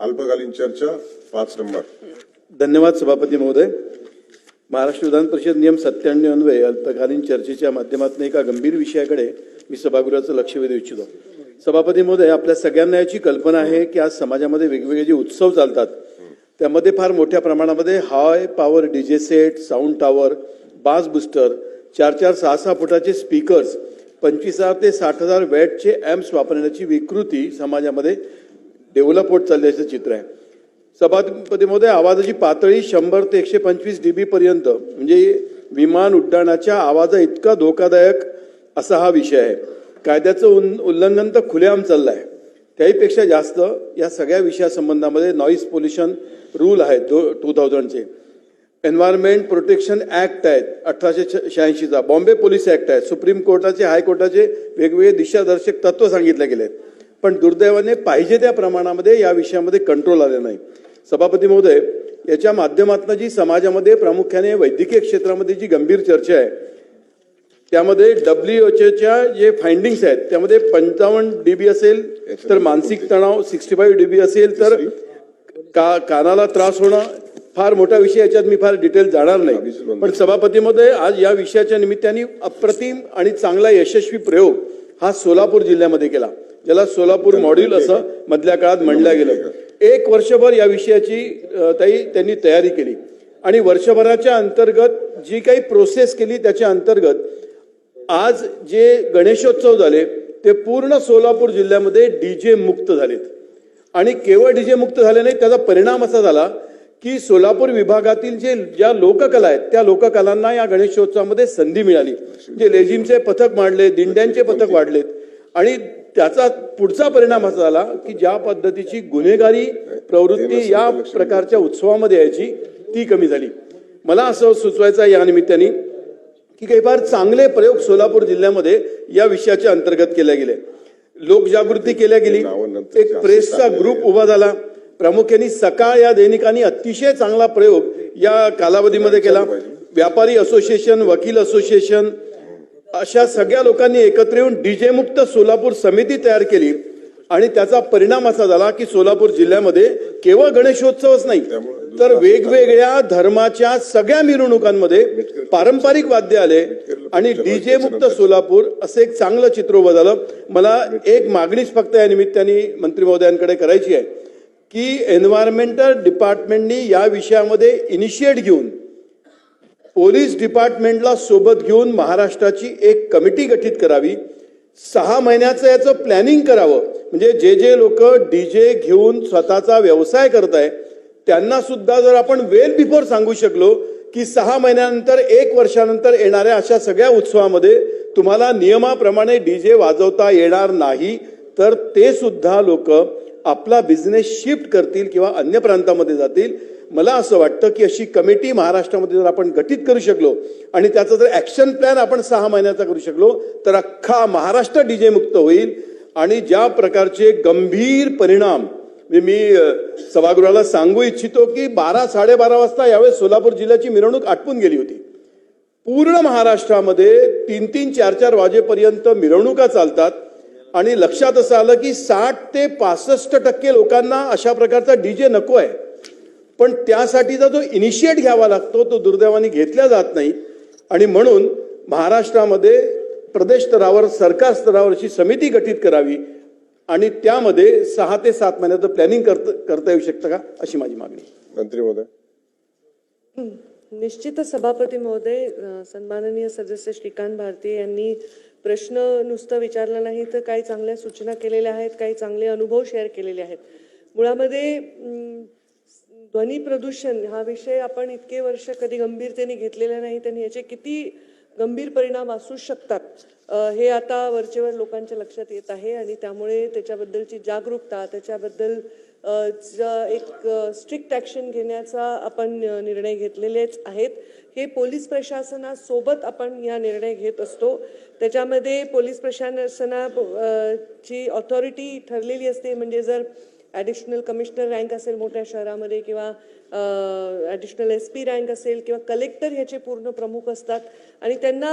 अल्पकालीन चर्चा पाच नंबर. धन्यवाद सभापती महोदय. महाराष्ट्र विधान परिषद नियम सत्त्याण्णव अन्वये अल्पकालीन चर्चेच्या माध्यमातून एका गंभीर विषयाकडे मी सभागृहाचं लक्ष वेधू इच्छितो. सभापती महोदय आपल्या सगळ्यांना याची कल्पना आहे की आज समाजामध्ये वेगवेगळे जे उत्सव चालतात त्यामध्ये फार मोठ्या प्रमाणामध्ये high power DJ set sound tower bass booster चार चार सहा सहा फुटाचे स्पीकर्स पंचवीस हजार ते साठ हजार वॅटचे ॲम्प्स वापरण्याची विकृती समाजामध्ये डेव्हलप होत चालल्याचं चित्र आहे. सभापती महोदय आवाजाची पातळी शंभर ते एकशे पंचवीस डी पर्यंत. म्हणजे विमान उड्डाणाच्या आवाजा इतका धोकादायक असा हा विषय आहे. कायद्याचं उन उल्लंघन तर खुलेआम चाललं आहे त्याहीपेक्षा जास्त या सगळ्या विषयासंबंधामध्ये नॉईज पोल्युशन रूल आहेत दो टू थाउजंडचे एन्व्हायरमेंट प्रोटेक्शन ॲक्ट आहेत अठराशे शहाऐंशीचा. बॉम्बे पोलीस ॲक्ट आहे सुप्रीम कोर्टाचे हायकोर्टाचे वेगवेगळे दिशादर्शक तत्व सांगितले गेले आहेत पण दुर्दैवाने पाहिजे त्या प्रमाणामध्ये या विषयामध्ये कंट्रोल आले नाही. सभापती महोदय याच्या माध्यमातून जी समाजामध्ये प्रामुख्याने वैद्यकीय क्षेत्रामध्ये जी गंभीर चर्चा आहे त्यामध्ये डब्ल्यू एच ओच्या जे फाइंडिंग्स आहेत त्यामध्ये पंचावन्न डीबी असेल तर मानसिक तणाव सिक्स्टी फाईव्ह डीबी असेल तर का कानाला त्रास होणं फार मोठा विषय याच्यात मी फार डिटेल जाणार नाही. पण सभापतीमध्ये आज या विषयाच्या निमित्ताने अप्रतिम आणि चांगला यशस्वी प्रयोग हा सोलापूर जिल्ह्यामध्ये केला. ज्याला सोलापूर मॉड्यूल असं मधल्या काळात म्हणलं गेलं. एक वर्षभर या विषयाची ताई त्यांनी तयारी केली. आणि वर्षभराच्या अंतर्गत जी काही प्रोसेस केली त्याच्या अंतर्गत आज जे गणेशोत्सव झाले ते पूर्ण सोलापूर जिल्ह्यामध्ये डीजे मुक्त झालेत. आणि केवळ डीजे मुक्त झाले नाही त्याचा परिणाम असा झाला की सोलापूर विभागातील जे ज्या लोककला आहेत त्या लोककलांना या गणेशोत्सवामध्ये संधी मिळाली. जे लेझिमचे पथक मांडले दिंड्यांचे पथक वाढलेत. आणि त्याचा पुढचा परिणाम असा झाला की ज्या पद्धतीची गुन्हेगारी प्रवृत्ती या प्रकारच्या उत्सवामध्ये यायची ती कमी झाली. मला असं सुचवायचं या निमित्ताने की काही फार चांगले प्रयोग सोलापूर जिल्ह्यामध्ये या विषयाच्या अंतर्गत केले गेले. लोकजागृती केल्या गेली. एक प्रेसचा ग्रुप उभा झाला. प्रामुख्याने सकाळ या दैनिकाने अतिशय चांगला प्रयोग या कालावधीमध्ये केला. व्यापारी असोसिएशन वकील असोसिएशन अशा सगळ्या लोकांनी एकत्र येऊन डीजे मुक्त सोलापूर समिती तयार केली आणि त्याचा परिणाम असा झाला की सोलापूर जिल्ह्यामध्ये केवळ गणेशोत्सवच नाही तर वेगवेगळ्या धर्माच्या सगळ्या मिरवणुकांमध्ये पारंपरिक वाद्य आले आणि डीजे मुक्त सोलापूर असं एक चांगलं चित्र उभं झालं. मला एक मागणीच फक्त या निमित्ताने मंत्री महोदयांकडे करायची आहे की एन्व्हायरमेंटल डिपार्टमेंटनी या विषयामध्ये इनिशिएट घेऊन पोलीस डिपार्टमेंटला सोबत घेऊन महाराष्ट्राची एक कमिटी गठीत करावी सहा महिन्याचं याचं प्लॅनिंग करावं. म्हणजे जे जे लोक डीजे घेऊन स्वतःचा व्यवसाय करताय त्यांना सुद्धा जर आपण वेल बिफोर सांगू शकलो की सहा महिन्यानंतर एक वर्षानंतर येणाऱ्या अशा सगळ्या उत्सवामध्ये तुम्हाला नियमाप्रमाणे डीजे वाजवता येणार नाही तर ते सुद्धा लोक आपला बिझनेस शिफ्ट करतील किंवा अन्य प्रांतामध्ये जातील. मला असं वाटतं की अशी कमिटी महाराष्ट्रामध्ये जर आपण गठीत करू शकलो आणि त्याचा जर ॲक्शन प्लॅन आपण सहा महिन्याचा करू शकलो तर अख्खा महाराष्ट्र डीजे मुक्त होईल. आणि ज्या प्रकारचे गंभीर परिणाम म्हणजे मी सभागृहाला सांगू इच्छितो की बारा साडेबारा वाजता यावेळेस सोलापूर जिल्ह्याची मिरवणूक आटपून गेली होती. पूर्ण महाराष्ट्रामध्ये तीन तीन चार चार वाजेपर्यंत मिरवणुका चालतात. आणि लक्षात असं आलं की साठ ते पासष्ट टक्के लोकांना अशा प्रकारचा डीजे नको आहे पण त्यासाठीचा जो इनिशिएट घ्यावा लागतो तो दुर्दैवाने घेतला जात नाही. आणि म्हणून महाराष्ट्रामध्ये प्रदेश स्तरावर सरकार स्तरावर अशी समिती गठीत करावी आणि त्यामध्ये सहा ते सात महिन्याचं प्लॅनिंग करता करता येऊ शकतं का अशी माझी मागणी. मंत्री महोदय. निश्चितच सभापती महोदय सन्माननीय सदस्य श्रीकांत भारती यांनी प्रश्न नुसतं विचारला नाही तर काही चांगल्या सूचना केलेल्या आहेत काही चांगले अनुभव शेअर केलेले आहेत. मुळामध्ये ध्वनी प्रदूषण हा विषय आपण इतके वर्ष कधी गंभीरतेने घेतलेला नाही त्यांनी याचे किती गंभीर परिणाम असू शकतात हे आता वरचेवर लोकांच्या लक्षात येत आहे आणि त्यामुळे त्याच्याबद्दलची जागरूकता त्याच्याबद्दल एक स्ट्रिक्ट ॲक्शन घेण्याचा आपण निर्णय घेतलेलेच आहेत. हे पोलीस प्रशासनासोबत आपण या निर्णय घेत असतो. त्याच्यामध्ये पोलीस प्रशासना ची ऑथॉरिटी ठरलेली असते म्हणजे जर ॲडिशनल कमिशनर रँक असेल मोठ्या शहरामध्ये किंवा ॲडिशनल एस पी रँक असेल किंवा कलेक्टर ह्याचे पूर्ण प्रमुख असतात. आणि त्यांना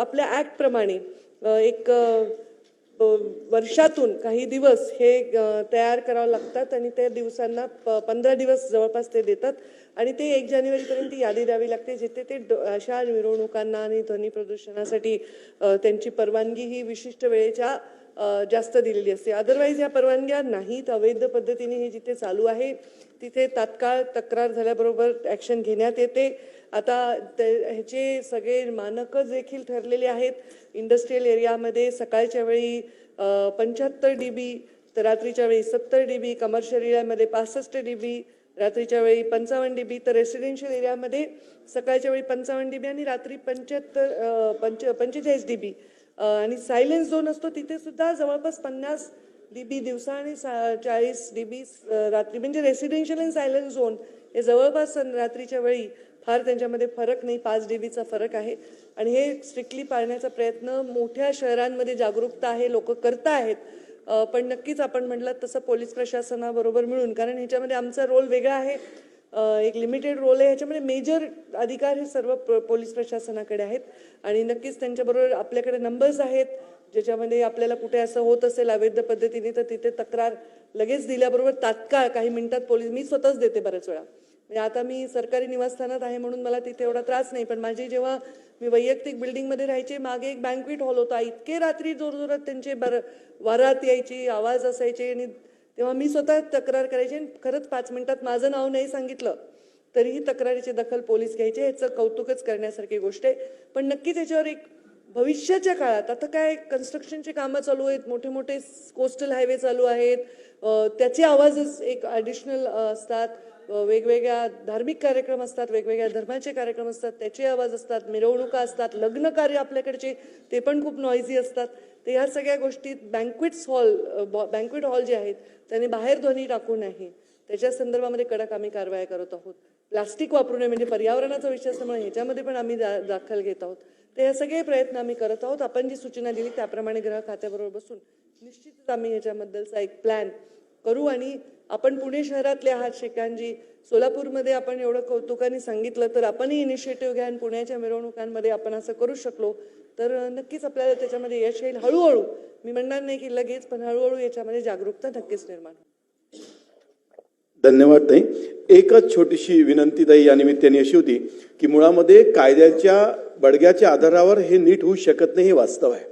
आपल्या ॲक्टप्रमाणे एक वर्षातून काही दिवस हे तयार करावं लागतात आणि त्या दिवसांना प पंधरा दिवस जवळपास ते देतात. आणि ते एक जानेवारीपर्यंत ती यादी द्यावी लागते जिथे ते अशा मिरवणुकांना आणि ध्वनी प्रदूषणासाठी त्यांची परवानगी ही विशिष्ट वेळेच्या जास्त दिलेली असते. अदरवाईज या परवानग्या नाहीत. अवैध पद्धतीने हे जिथे चालू आहे तिथे तात्काळ तक्रार झाल्याबरोबर ॲक्शन घेण्यात येते. आता ह्याचे सगळे मानकं देखील ठरलेले आहेत. इंडस्ट्रीयल एरियामध्ये सकाळच्या वेळी पंच्याहत्तर डी बी तर रात्रीच्या वेळी सत्तर डी बी कमर्शियल एरियामध्ये पासष्ट डी बी रात्रीच्या वेळी पंचावन्न डी बी तर रेसिडेन्शियल एरियामध्ये सकाळच्या वेळी पंचावन्न डी बी आणि रात्री पंच्याहत्तर पंच पंचेचाळीस डी बी आणि सायलेन्स झोन असतो तिथे सुद्धा जवळपास पन्नास डीबी दिवसा आणि सा- चाळीस डीबी रात्री. म्हणजे रेसिडेन्शियल अँड सायलेन्स झोन हे जवळपास रात्रीच्या वेळी फार त्यांच्यामध्ये फरक नाही पाच डीबीचा फरक आहे. आणि हे स्ट्रिक्टली पाळण्याचा प्रयत्न मोठ्या शहरांमध्ये जागरूकता आहे लोक करत आहेत पण नक्कीच आपण म्हटलं तसं पोलीस प्रशासनाबरोबर मिळून कारण ह्याच्यामध्ये आमचा रोल वेगळा आहे. एक लिमिटेड रोल आहे. ह्याच्यामध्ये मेजर अधिकार हे सर्व पोलीस प्रशासनाकडे आहेत. आणि नक्कीच त्यांच्याबरोबर आपल्याकडे नंबर्स आहेत. ज्याच्यामध्ये आपल्याला कुठे असं होत असेल अवैध पद्धतीने तर तिथे तक्रार लगेच दिल्याबरोबर तात्काळ काही मिनिटात पोलीस मी स्वतःच देते बऱ्याच वेळा. म्हणजे आता मी सरकारी निवासस्थानात आहे म्हणून मला तिथे एवढा त्रास नाही. पण माझी जेव्हा मी वैयक्तिक बिल्डिंगमध्ये राहायचे मागे एक बँकवेट हॉल होता. इतके रात्री जोरजोरात त्यांचे बर वरात यायची आवाज असायचे आणि तेव्हा मी स्वतः तक्रार करायची आणि खरंच पाच मिनिटात माझं नाव नाही सांगितलं तरीही तक्रारीची दखल पोलीस घ्यायचे ह्याचं कौतुकच करण्यासारखी गोष्ट आहे. पण नक्कीच याच्यावर एक भविष्याच्या काळात आता काय कन्स्ट्रक्शनचे कामं चालू आहेत मोठे मोठे कोस्टल हायवे चालू आहेत त्याचे आवाजच एक ॲडिशनल असतात वेगवेगळ्या धार्मिक कार्यक्रम असतात वेगवेगळ्या धर्माचे कार्यक्रम असतात त्याचे आवाज असतात मिरवणुका असतात लग्न कार्य आपल्याकडचे ते पण खूप नॉईझी असतात. तर ह्या सगळ्या गोष्टीत बँक्विट्स हॉल बँक्विट हॉल जे आहेत त्यांनी बाहेर ध्वनी टाकू नये. त्याच्या संदर्भामध्ये कडक आम्ही कारवाया करत आहोत. प्लास्टिक वापरू नये म्हणजे पर्यावरणाचा विषय असल्यामुळे ह्याच्यामध्ये पण आम्ही दा- दाखल घेत आहोत. तर हे सगळे प्रयत्न आम्ही करत आहोत. आपण जी सूचना दिली त्याप्रमाणे ग्रह खात्याबरोबर बसून निश्चितच आम्ही ह्याच्याबद्दलचा एक प्लॅन करू आणि आपण पुणे शहरातले आहात शेकांजी. सोलापूरमध्ये आपण एवढं कौतुकाने सांगितलं तर आपणही इनिशिएटिव्ह घ्या आणि पुण्याच्या मिरवणुकांमध्ये आपण असं करू शकलो. तर नक्कीच आपल्याला त्याच्यामध्ये यश येईल. हळूहळू. मी म्हणणार नाही की लगेच पण हळूहळू याच्यामध्ये जागरूकता नक्कीच निर्माण धन्यवाद ताई. एकच छोटीशी विनंती ताई या निमित्ताने अशी होती की मुळामध्ये कायद्याच्या बडग्याच्या आधारावर हे नीट होऊ शकत नाही हे वास्तव आहे.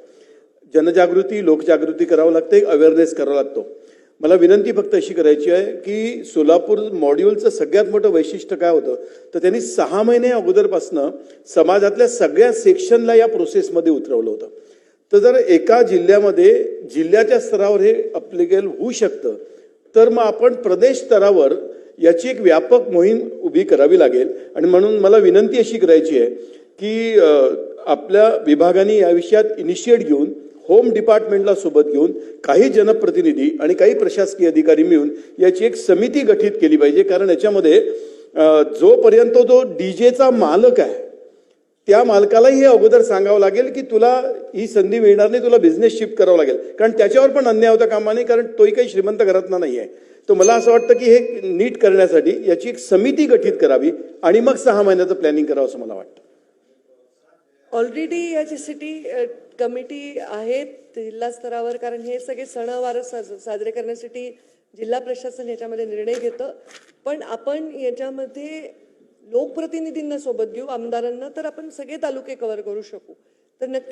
जनजागृती लोकजागृती करावं लागते अवेअरनेस करावा लागतो. मला विनंती फक्त अशी करायची आहे की सोलापूर मॉड्यूलचं सगळ्यात मोठं वैशिष्ट्य काय होतं? तर त्यांनी सहा महिने अगोदरपासनं समाजातल्या सगळ्या सेक्शनला या प्रोसेसमध्ये उतरवलं होतं. तर जर एका जिल्ह्यामध्ये जिल्ह्याच्या स्तरावर हे अप्लिकेबल होऊ शकतं तर मग आपण प्रदेश स्तरावर याची एक व्यापक मोहीम उभी करावी लागेल. आणि म्हणून मला विनंती अशी करायची आहे की आपल्या विभागाने या विषयात इनिशिएट घेऊन होम डिपार्टमेंटला सोबत घेऊन काही जनप्रतिनिधी आणि काही प्रशासकीय अधिकारी मिळून याची एक समिती गठीत केली पाहिजे. कारण याच्यामध्ये जोपर्यंत जो डीजेचा मालक आहे त्या मालकालाही हे अगोदर सांगावं लागेल की तुला ही संधी मिळणार नाही तुला बिझनेस शिफ्ट करावं लागेल. कारण त्याच्यावर पण अन्याय होता कामा नाही कारण तोही काही श्रीमंत घरातला नाही आहे. तर मला असं वाटतं की हे नीट करण्यासाठी याची एक समिती गठीत करावी आणि मग सहा महिन्याचं प्लॅनिंग करावं असं मला वाटतं. ऑलरेडी याची सिटी कमिटी आहेत जिल्हा स्तरावर कारण हे सगळे सणवार साज साजरे करण्यासाठी जिल्हा प्रशासन याच्यामध्ये निर्णय घेतं. पण आपण याच्यामध्ये लोकप्रतिनिधींना सोबत घेऊ आमदारांना तर आपण सगळे तालुके कव्हर करू शकू. तर नक्की